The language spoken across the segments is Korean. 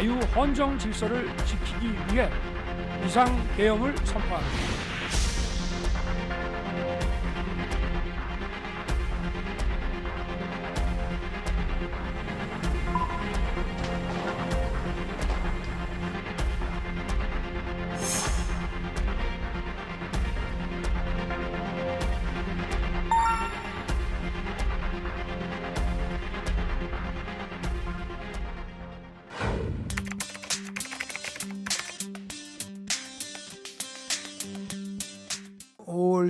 자유 헌정 질서를 지키기 위해 비상 계엄을 선포합니다.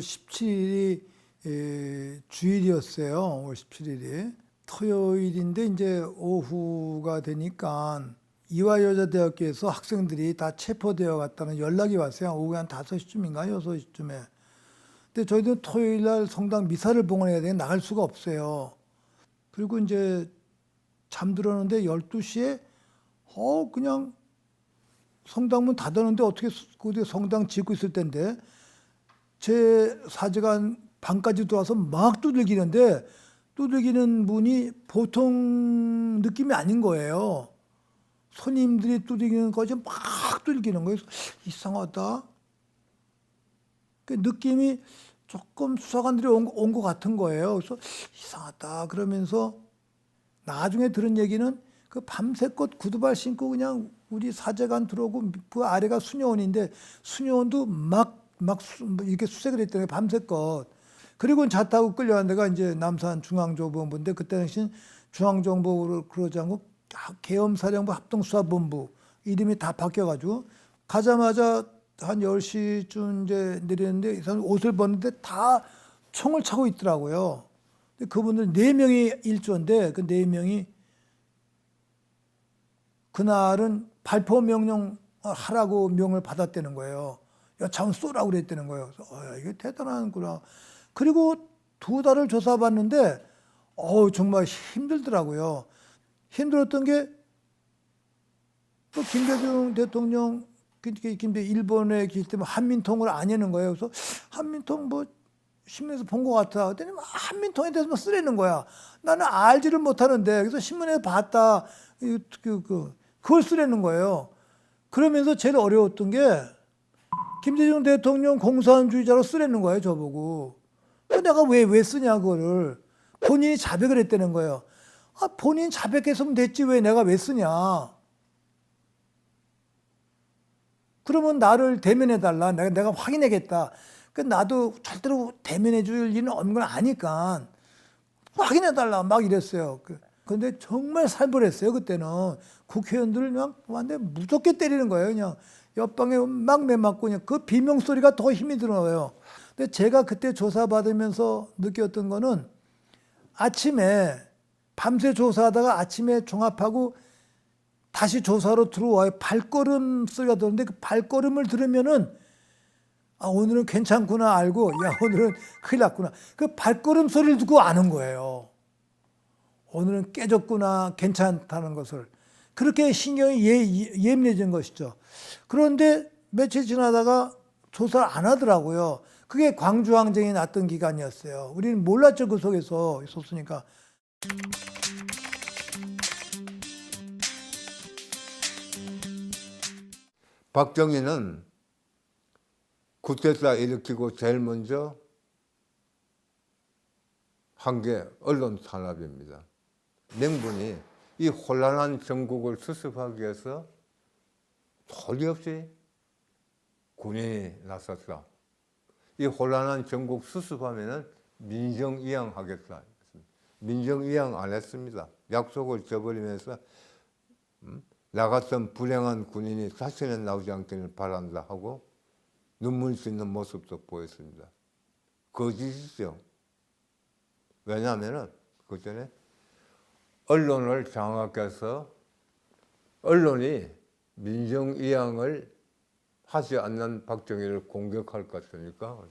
5월 17일이 에, 주일이었어요. 5월 17일이 토요일인데 이제 오후가 되니까 이화여자대학교에서 학생들이 다 체포되어 갔다는 연락이 왔어요. 오후 한 5시쯤인가 6시쯤에. 근데 저희도 토요일 날 성당 미사를 봉헌해야 되니 나갈 수가 없어요. 그리고 이제 잠들었는데 12시에 어 그냥 성당문 닫았는데 어떻게 그 성당 짓고 있을 텐데 제 사제가 방까지 들어와서 막 두들기는데 두들기는 분이 보통 느낌이 아닌 거예요. 손님들이 두들기는 것이 막 두들기는 거예요. 이상하다. 그 느낌이 조금 수사관들이 온 것 같은 거예요. 그래서 이상하다. 그러면서 나중에 들은 얘기는 그 밤새껏 구두발 신고 그냥 우리 사제관 들어오고 그 아래가 수녀원인데 수녀원도 막, 막 수, 뭐 이렇게 수색을 했더니 밤새껏. 그리고 차 타고 끌려간 데가 이제 남산 중앙정보본부인데 그때 당시 중앙정보를 그러지 않고 계엄사령부 합동수사본부 이름이 다 바뀌어가지고 가자마자 한 10시쯤 이제 내렸는데 이 사람 옷을 벗는데 다 총을 차고 있더라고요. 근데 그분들 네 명이 일조인데 그네 명이 그날은 발포 명령 하라고 명을 받았다는 거예요. 여차원 쏘라고 그랬다는 거예요. 그래서 어, 이게 대단하구나. 그리고 두 달을 조사받는데 어 정말 힘들더라고요. 힘들었던 게 또 김대중 대통령 김대 일본에 계실 때 한민통을 안 여는 거예요. 그래서 한민통 뭐 신문에서 본 것 같아. 그랬더니 막 한민통에 대해서 막 쓰레는 거야. 나는 알지를 못하는데 그래서 신문에 봤다. 그, 그, 그, 그걸 쓰레는 거예요. 그러면서 제일 어려웠던 게 김대중 대통령 공산주의자로 쓰레는 거예요. 저보고. 그 내가 왜, 왜 쓰냐, 그거를. 본인이 자백을 했다는 거예요. 아, 본인 자백했으면 됐지. 왜 내가 왜 쓰냐. 그러면 나를 대면해달라. 내가, 내가 확인해겠다. 그 나도 절대로 대면해 줄 일은 없는 걸 아니까 확인해달라. 막 이랬어요. 그- 근데 정말 살벌했어요. 그때는. 국회의원들을 그냥 완전 무섭게 때리는 거예요. 그냥 옆방에 막 내 맞고 그냥 그 비명 소리가 더 힘이 들어요. 근데 제가 그때 조사 받으면서 느꼈던 거는 아침에 밤새 조사하다가 아침에 종합하고 다시 조사로 들어와요. 발걸음 소리가 들었는데 그 발걸음을 들으면은 아 오늘은 괜찮구나 알고 야 오늘은 큰일 났구나. 그 발걸음 소리를 듣고 아는 거예요. 오늘은 깨졌구나 괜찮다는 것을 그렇게 신경이 예, 예- 예민해진 것이죠. 그런데 며칠 지나다가 조사를 안 하더라고요. 그게 광주항쟁이 났던 기간이었어요. 우리는 몰랐죠 그 속에서 있었으니까. 박정희는 구태타 일으키고 제일 먼저 한 게 언론 탄압입니다. 명분이 이 혼란한 전국을 수습하기 위해서 도리 없이 군인이 나섰다. 이 혼란한 전국 수습하면은 민정이양 하겠다. 민정이양 안 했습니다. 약속을 저버리면서 음? 나 같은 불행한 군인이 다시는 나오지 않기를 바란다 하고 눈물 씻는 모습도 보였습니다. 거짓이죠. 왜냐하면 그 전에 언론을 장악해서 언론이 민정이양을 하지 않는 박정희를 공격할 것 같으니까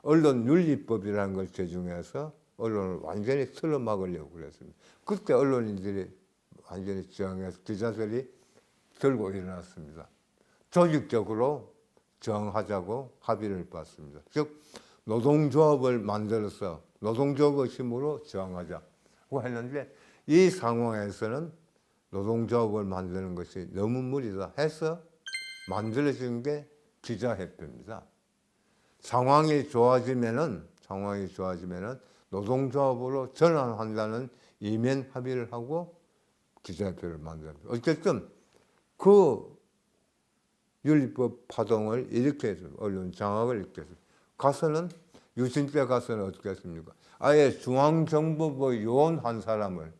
언론 윤리법이라는 걸 제정해서 언론을 완전히 틀어 막으려고 그랬습니다. 그때 언론인들이 완전히 저항해서 기자들이 들고 일어났습니다. 조직적으로 저항하자고 합의를 봤습니다. 즉 노동조합을 만들어서 노동조합의 힘으로 저항하자고 했는데 이 상황에서는 노동조합을 만드는 것이 너무 무리다 해서 만들어진 게 기자협회입니다. 상황이 좋아지면은 상황이 좋아지면은 노동조합으로 전환한다는 이면 합의를 하고 기자협회를 만듭니다. 어쨌든 그 윤리법 파동을 일으켜서 언론 장악을 일으켜서 가서는 유신 때 가서는 어떻게 했습니까? 아예 중앙정보부 요원 한 사람을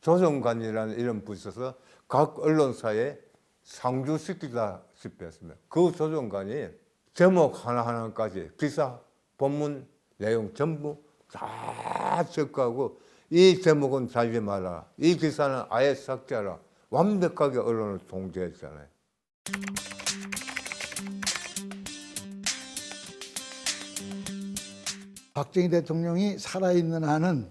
조정관이라는 이름 붙여서 각 언론사에 상주시키다시피 했습니다. 그 조정관이 제목 하나하나까지 기사 본문 내용 전부 다 체크하고 이 제목은 달지 마라. 이 기사는 아예 삭제하라. 완벽하게 언론을 통제했잖아요. 박정희 대통령이 살아있는 한은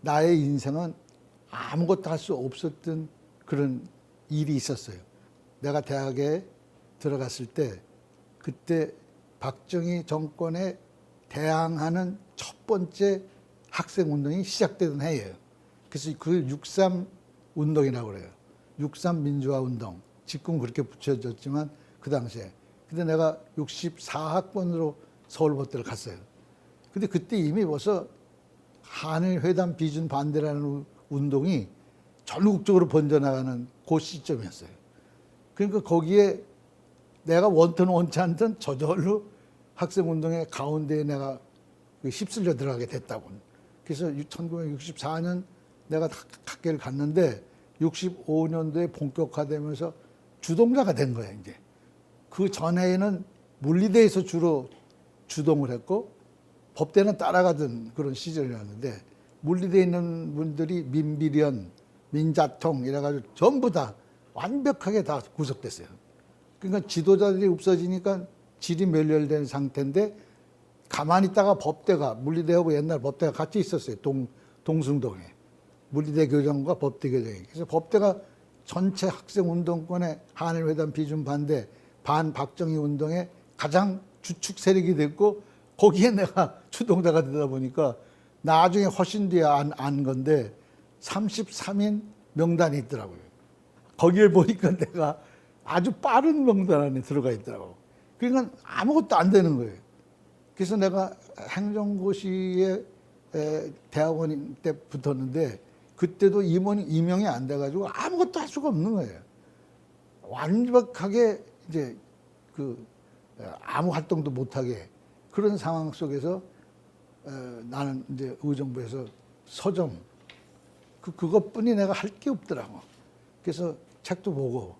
나의 인생은 아무것도 할 수 없었던 그런 일이 있었어요. 내가 대학에 들어갔을 때 그때 박정희 정권에 대항하는 첫 번째 학생 운동이 시작되던 해예요. 그래서 그걸 63 운동이라고 그래요. 63 민주화 운동. 지금 그렇게 붙여졌지만 그 당시에. 근데 내가 64학번으로 서울법대를 갔어요. 근데 그때 이미 벌써 한일 회담 비준 반대라는 우- 운동이 전국적으로 번져나가는 그 시점이었어요. 그러니까 거기에 내가 원튼 원치 않든 저절로 학생 운동의 가운데에 내가 그 휩쓸려 들어가게 됐다고. 그래서 1964년 내가 학- 학교를 갔는데 65년도에 본격화되면서 주동자가 된 거야 이제. 그 전에는 물리대에서 주로 주동을 했고 법대는 따라가던 그런 시절이었는데 물리대에 있는 분들이 민비련, 민자통 이래가지고 전부 다 완벽하게 다 구속됐어요. 그러니까 지도자들이 없어지니까 질이 멸렬된 상태인데 가만히 있다가 법대가 물리대하고 옛날 법대가 같이 있었어요. 동 동숭동에 물리대 교정과 법대 교정이. 그래서 법대가 전체 학생 운동권의 한일 회담 비준 반대 반 박정희 운동의 가장 주축 세력이 됐고 거기에 내가 주동자가 되다 보니까 나중에 훨씬 뒤에 안, 안 건데 33인 명단이 있더라고요. 거기에 보니까 내가 아주 빠른 명단 안에 들어가 있더라고. 그러니까 아무것도 안 되는 거예요. 그래서 내가 행정고시에 에, 대학원 때 붙었는데 그때도 임원이 임명이 안 돼가지고 아무것도 할 수가 없는 거예요. 완벽하게 이제 그 에, 아무 활동도 못하게 그런 상황 속에서 에, 나는 이제 의정부에서 서점 그 그것뿐이 내가 할 게 없더라고. 그래서 책도 보고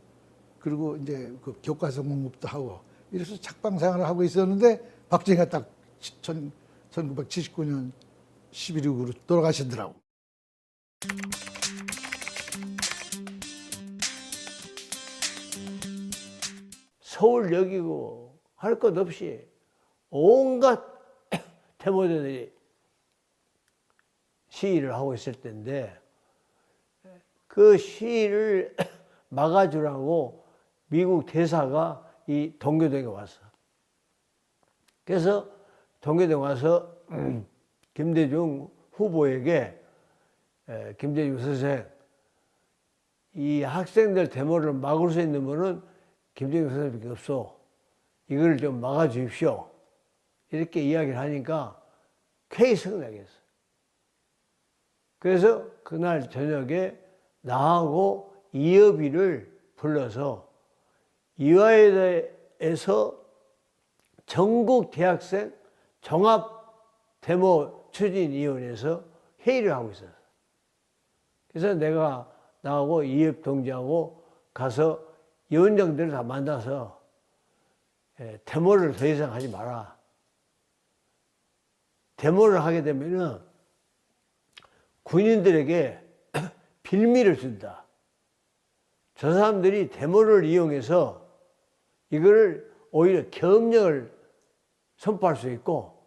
그리고 이제 그 교과서 공부도 하고 이래서 책방 생활을 하고 있었는데 박정희가 딱 1979년 11.6으로 돌아가시더라고. 서울역이고 할 것 없이 온갖 데모들이 시위를 하고 있을 때인데 그 시위를 막아주라고 미국 대사가 이 동교동에 왔어. 그래서 동교동 와서 김대중 후보에게 에, 김대중 선생 이 학생들 데모를 막을 수 있는 분은 김대중 선생님밖에 없어. 이걸 좀 막아 주십시오. 이렇게 이야기를 하니까 쾌히 승낙했어. 그래서 그날 저녁에 나하고 이여비를 불러서 이화여대에서 전국 대학생 종합 데모 추진위원회에서 회의를 하고 있었어. 그래서 내가 나하고 이협 동지하고 가서 위원장들을 다 만나서 예, 데모를 더 이상 하지 마라. 데모를 하게 되면은 군인들에게 빌미를 준다. 저 사람들이 데모를 이용해서 이거를 오히려 계엄령을 선포할 수 있고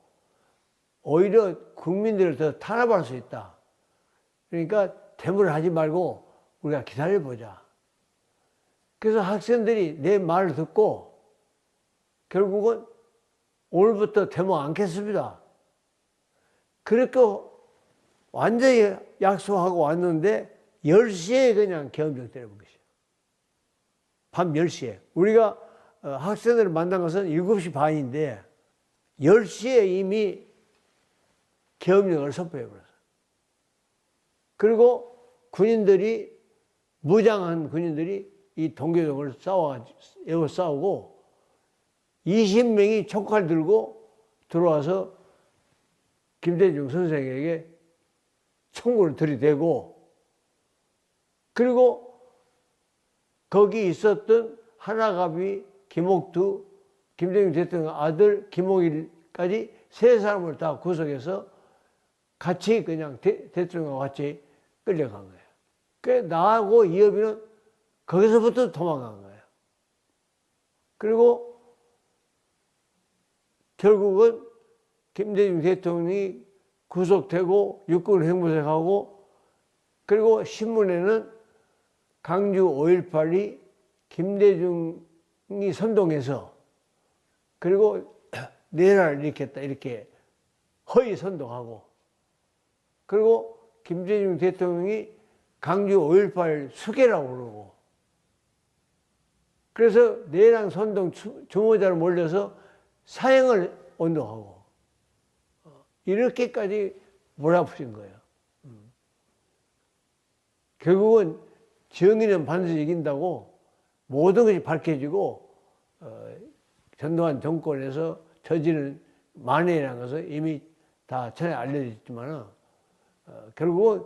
오히려 국민들을 더 탄압할 수 있다. 그러니까 데모를 하지 말고 우리가 기다려보자. 그래서 학생들이 내 말을 듣고 결국은 오늘부터 데모 않겠습니다. 그렇게 완전히 약속하고 왔는데 10시에 그냥 때려본 것이에요. 밤 10시에. 우리가 어, 학생들을 만난 것은 7시 반인데 10시에 이미 계엄령을 선포해버렸어요. 그리고 군인들이 무장한 군인들이 이 동계동을 싸워 싸우고 20명이 총칼 들고 들어와서 김대중 선생에게 총구를 들이대고 그리고 거기 있었던 하나갑이 김옥두 김대중 대통령 아들 김옥일까지 세 사람을 다 구속해서 같이 그냥 대, 대통령과 같이 끌려간 거예요. 그 나하고 이업이는 거기서부터 도망간 거예요. 그리고 결국은 김대중 대통령이 구속되고 육군 행보색하고 그리고 신문에는 강주 5.18이 김대중이 선동해서 그리고 내란을 일으켰다. 이렇게 허위 선동하고 그리고 김대중 대통령이 강주 5.18 수계라고 그러고 그래서 내란 선동 주- 주모자를 몰려서 사형을 언도하고 어, 이렇게까지 몰아붙인 거예요. 음. 결국은 정의는 반드시 이긴다고 모든 것이 밝혀지고 어, 전두환 정권에서 저지른 만행이라는 것은 이미 다 전에 알려졌지만 어, 결국은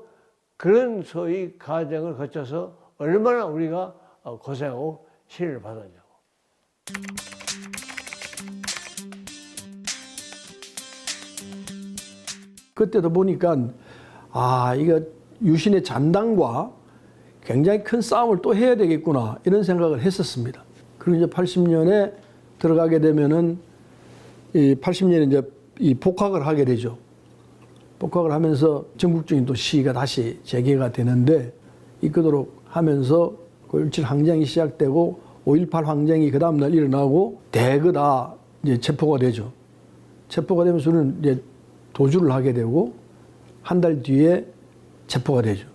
그런 소위 과정을 거쳐서 얼마나 우리가 어, 고생하고 시련을 받았냐고. 그때도 보니까 아 이거 유신의 잔당과 굉장히 큰 싸움을 또 해야 되겠구나 이런 생각을 했었습니다. 그리고 이제 80년에 들어가게 되면은 이 80년에 이제 이 복학을 하게 되죠. 복학을 하면서 전국적인 또 시위가 다시 재개가 되는데 이끄도록 하면서 그17 항쟁이 시작되고 5.18 항쟁이 그 다음날 일어나고 대거 다 이제 체포가 되죠. 체포가 되면서 는 이제 도주를 하게 되고 한 달 뒤에 체포가 되죠.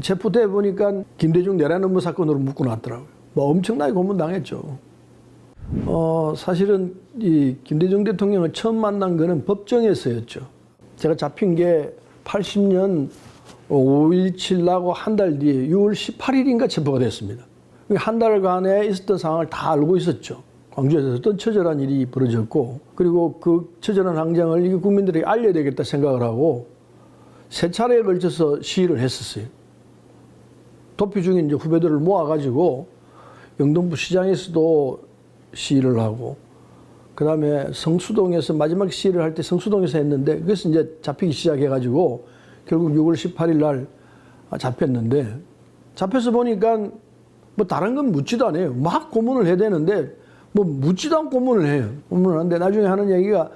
체포돼 보니까 김대중 내란 업무 사건으로 묶고 놨더라고요. 뭐 엄청나게 고문당했죠. 어, 사실은 이 김대중 대통령을 처음 만난 거는 법정에서였죠. 제가 잡힌 게 80년 5.17 나고 한 달 뒤에 6월 18일인가 체포가 됐습니다. 한 달간에 있었던 상황을 다 알고 있었죠. 광주에서 어떤 처절한 일이 벌어졌고, 그리고 그 처절한 항쟁을 이 국민들에게 알려야 되겠다 생각을 하고, 세 차례에 걸쳐서 시위를 했었어요. 도피 중인 이제 후배들을 모아가지고, 영등포 시장에서도 시위를 하고, 그 다음에 성수동에서 마지막 시위를 할 때 성수동에서 했는데, 그래서 이제 잡히기 시작해가지고, 결국 6월 18일 날 잡혔는데, 잡혀서 보니까 뭐 다른 건 묻지도 않아요. 막 고문을 해야 되는데 뭐 묻지도 않고 고문을 해요. 고문을 하는데 나중에 하는 얘기가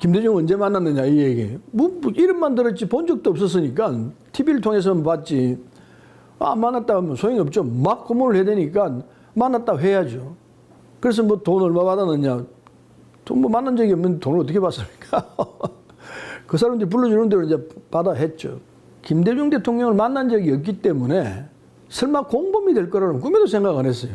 김대중 언제 만났느냐 이 얘기예요. 뭐, 뭐 이름만 들었지 본 적도 없었으니까 TV를 통해서만 봤지. 아, 만났다 하면 소용이 없죠. 막 고문을 해야 되니까 만났다 해야죠. 그래서 뭐 돈 얼마 받았느냐. 돈 뭐 만난 적이 없는데 돈을 어떻게 받습니까? 그 사람들이 불러주는 대로 이제 받아 했죠. 김대중 대통령을 만난 적이 없기 때문에 설마 공범이 될 거라는 꿈에도 생각 안 했어요.